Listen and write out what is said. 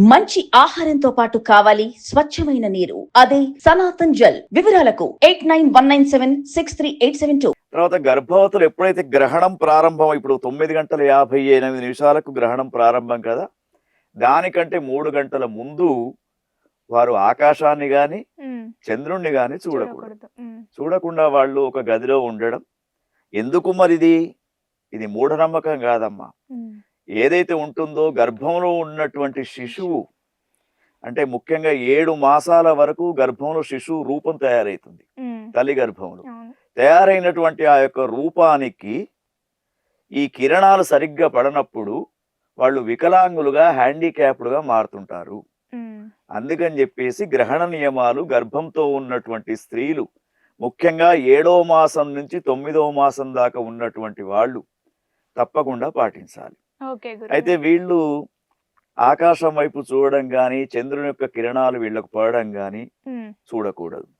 మంచి ఆహారంతో పాటు కావాలి స్వచ్ఛమైన నీరు. అదే సనాతన్ జల్. వివరాలకు eight nine one nine seven six three eight seven two. తర్వాత గర్భవతులు ఎప్పుడైతే గ్రహణం ప్రారంభం ఇప్పుడు తొమ్మిది గంటల యాభై ఎనిమిది నిమిషాలకు గ్రహణం ప్రారంభం కదా? దానికంటే మూడు గంటల ముందు వారు ఆకాశాన్ని గాని చంద్రుణ్ణి గాని చూడకూడదు. చూడకుండా వాళ్ళు ఒక గదిలో ఉండడం. ఎందుకు మరిది? ఇది మూఢనమ్మకం కాదమ్మా. ఏదైతే ఉంటుందో గర్భంలో ఉన్నటువంటి శిశువు అంటే ముఖ్యంగా ఏడు మాసాల వరకు గర్భంలో శిశువు రూపం తయారవుతుంది తల్లి గర్భంలో. తయారైనటువంటి ఆ యొక్క రూపానికి ఈ కిరణాలు సరిగ్గా పడనప్పుడు వాళ్ళు వికలాంగులుగా హ్యాండిక్యాప్డ్గా మారుతుంటారు. అందుకని చెప్పేసి గ్రహణ నియమాలు గర్భంతో ఉన్నటువంటి స్త్రీలు ముఖ్యంగా ఏడో మాసం నుంచి తొమ్మిదో మాసం దాకా ఉన్నటువంటి వాళ్ళు తప్పకుండా పాటించాలి. అయితే వీళ్ళు ఆకాశం వైపు చూడడం కానీ చంద్రుని యొక్క కిరణాలు వీళ్ళకు పడడం ఉమ్, చూడకూడదు.